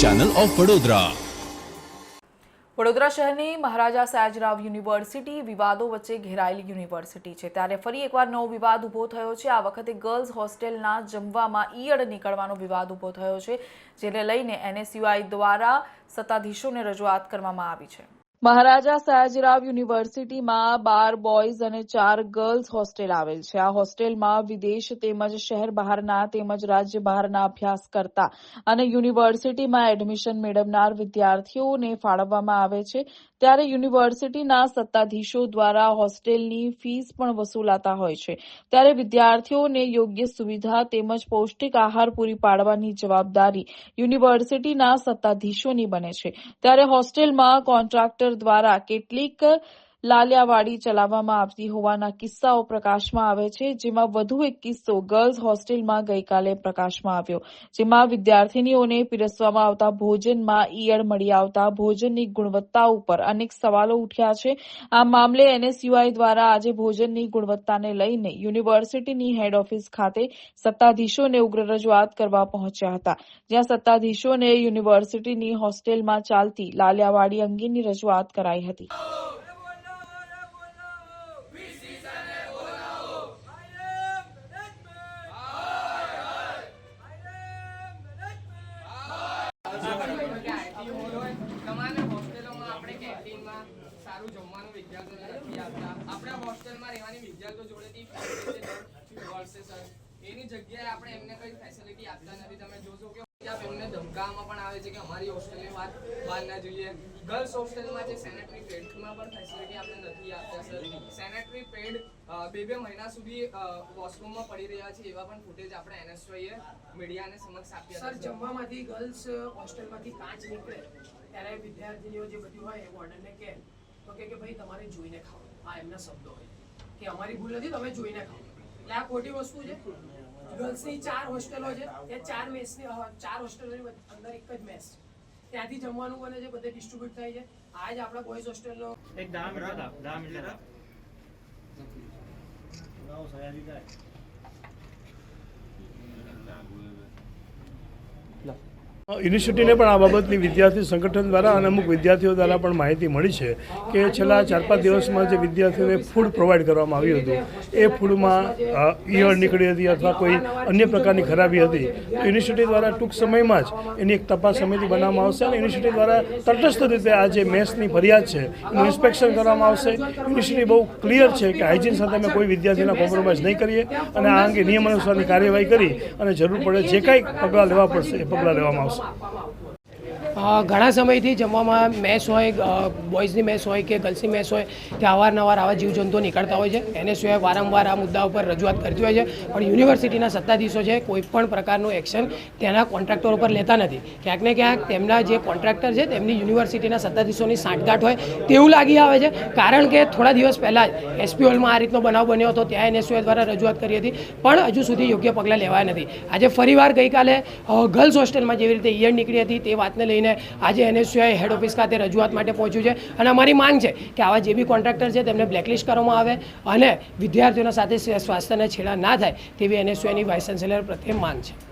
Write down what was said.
Channel of Vadodara Vadodara શહેરની Maharaja Sayajirao university વિવાદો વચ્ચે ઘેરાયેલી યુનિવર્સિટી છે. ત્યારે ફરી એકવાર નવો વિવાદ ઊભો થયો છે. આ વખતે ગર્લ્સ હોસ્ટેલના જમવામાં ઈયળ નીકળવાનો વિવાદ ઊભો થયો છે, જેને લઈને એનએસયુઆઈ દ્વારા સત્તાધીશોને રજૂઆત કરવામાં આવી છે. મહારાજા સયાજીરાવ યુનિવર્સિટીમાં બાર બોયઝ અને ચાર ગર્લ્સ હોસ્ટેલ આવેલ છે. આ હોસ્ટેલમાં વિદેશ તેમજ શહેર બહારના તેમજ રાજ્ય બહારના અભ્યાસ કરતા અને યુનિવર્સિટીમાં એડમિશન મેળવનાર વિદ્યાર્થીઓને ફાળવવામાં આવે છે. ત્યારે યુનિવર્સિટીના સત્તાધીશો દ્વારા હોસ્ટેલની ફીસ પણ વસૂલાતા હોય છે. ત્યારે વિદ્યાર્થીઓને યોગ્ય સુવિધા તેમજ પૌષ્ટિક આહાર પૂરી પાડવાની જવાબદારી યુનિવર્સિટીના સત્તાધીશોની બને છે. ત્યારે હોસ્ટેલમાં કોન્ટ્રાક્ટર દ્વારા કેટલીક લાલિયાવાડી ચલાવવામાં આવતી હોવાના કિસ્સાઓ પ્રકાશમાં આવે છે. જેમાં વધુ એક કિસ્સો ગર્લ્સ હોસ્ટેલમાં ગઈકાલે પ્રકાશમાં આવ્યો. જેમાં વિદ્યાર્થીનીઓને પીરસવામાં આવતા ભોજનમાં ઈયળ મળી આવતા ભોજનની ગુણવત્તા ઉપર અનેક સવાલો ઉઠ્યા છે. આ મામલે એનએસયુઆઈ દ્વારા આજે ભોજનની ગુણવત્તાને લઈને યુનિવર્સિટીની હેડ ઓફિસ ખાતે સત્તાધીશોને ઉગ્ર રજૂઆત કરવા પહોંચ્યા હતા. જ્યાં સત્તાધીશોને યુનિવર્સિટીની હોસ્ટેલમાં ચાલતી લાલિયાવાડી અંગેની રજૂઆત કરાઈ હતી. તમારે હોસ્ટેલોમાં આપણે કેન્ટીનમાં સારું જમવાનું વિદ્યાર્થીઓને નથી આપતા. આપણે હોસ્ટેલમાં રહેવાની વિદ્યાર્થીઓ જોડેથી વર્ષે સર એની જગ્યાએ આપણે એમને કઈ ફેસિલિટી આપતા નથી. તમે જોશો કે એમને ધમકામાં પણ આવે છે કે અમારી હોસ્ટેલની વાત બહાર ના જોઈએ. ગર્લ્સ હોસ્ટેલમાં જે સેનેટરી પેડમાં પણ ફેસિલિટી આપણે નથી આપતા સર સેનેટરી પેડ બે બે મહિના સુધી વોશરૂમમાં પડી રહ્યા છે એવા પણ ફૂટેજ આપણે એનએસઓએ મીડિયાને સમક્ષ આપ્યા સર. જમવામાંથી ગર્લ્સ હોસ્ટેલમાંથી કાચ નીકળે. ત્યારે વિદ્યાર્થીનીઓ જે બધું હોય એ ઓર્ડરને કહે તો કે ભાઈ તમારે જોઈને ખાવ આ એમના શબ્દો હોય કે અમારી ભૂલ નથી તમે જોઈને ખાઓ એટલે આ ખોટી વસ્તુ છે ગર્લ્સની ચાર હોસ્ટેલો છે ત્યાં ચાર મેસની ચાર હોસ્ટેલોની અંદર એક જ મેસ ત્યાંથી જમવાનું બને છે બધે ડિસ્ટ્રીબ્યુટ થાય છે આજ આપણા બોયઝ હોસ્ટેલનો એક દામ મિનિટ દામ મિનિટ લાવો સયાજી થાય યુનિવર્સિટીને પણ આ બાબતની વિદ્યાર્થી સંગઠન દ્વારા અને અમુક વિદ્યાર્થીઓ દ્વારા પણ માહિતી મળી છે કે છેલ્લા ચાર પાંચ દિવસમાં જે વિદ્યાર્થીઓને ફૂડ પ્રોવાઈડ કરવામાં આવ્યું હતું, એ ફૂડમાં ઈયળ નીકળી હતી અથવા કોઈ અન્ય પ્રકારની ખરાબી હતી યુનિવર્સિટી દ્વારા ટૂંક સમયમાં જ એની એક તપાસ સમિતિ બનાવવામાં આવશે અને યુનિવર્સિટી દ્વારા તટસ્થ રીતે આ જે મેસની ફરિયાદ છે, એનું ઇન્સ્પેક્શન કરવામાં આવશે. યુનિવર્સિટી બહુ ક્લિયર છે કે હાઇજીન સાથે અમે કોઈ વિદ્યાર્થીના કોમ્પ્રોમાઇઝ નહીં કરીએ અને આ અંગે નિયમ અનુસારની કાર્યવાહી કરી અને જરૂર પડે જે કાંઈ પગલાં લેવા પડશે એ પગલાં લેવામાં આવશે. અ, ઘણા સમયથી જમવામાં મેસ હોય બોયઝની મેસ હોય કે ગર્લ્સની મેસ હોય ત્યાં અવારનવાર આવા જીવજંતુઓ નીકળતા હોય છે. એને સિવાય વારંવાર આ મુદ્દા ઉપર રજૂઆત કરતી હોય છે. પણ યુનિવર્સિટીના સત્તાધીશો છે, કોઈ પણ પ્રકારનું એક્શન તેના કોન્ટ્રાક્ટર ઉપર લેતા નથી. ક્યાંક ને ક્યાંક તેમના જે કોન્ટ્રાક્ટર છે, તેમની યુનિવર્સિટીના સત્તાધીશોની સાંઠગાંઠ હોય તેવું લાગી આવે છે. કારણ કે થોડા દિવસ પહેલાં જ એસપી હોલમાં આ રીતનો બનાવ બન્યો હતો, ત્યાં એનએસયુએ દ્વારા રજૂઆત કરી હતી. પણ હજુ સુધી યોગ્ય પગલાં લેવાયા નથી. આજે ફરીવાર ગઈકાલે ગર્લ્સ હોસ્ટેલમાં જેવી રીતે ઈયળ નીકળી હતી, તે વાતને લઈને આજે એનએસયુઆઈ હેડ ઓફિસ ખાતે રજૂઆત માટે પહોંચ્યું છે. અને અમારી માંગ છે કે આવા જે બી કોન્ટ્રાક્ટર છે તેમને બ્લેકલિસ્ટ કરવામાં આવે અને વિદ્યાર્થીઓના સાથે સ્વાસ્થ્યને છેડા ના થાય તેવી એનએસયુઆઈની વાઇસ ચાન્સેલર પ્રત્યે માંગ છે.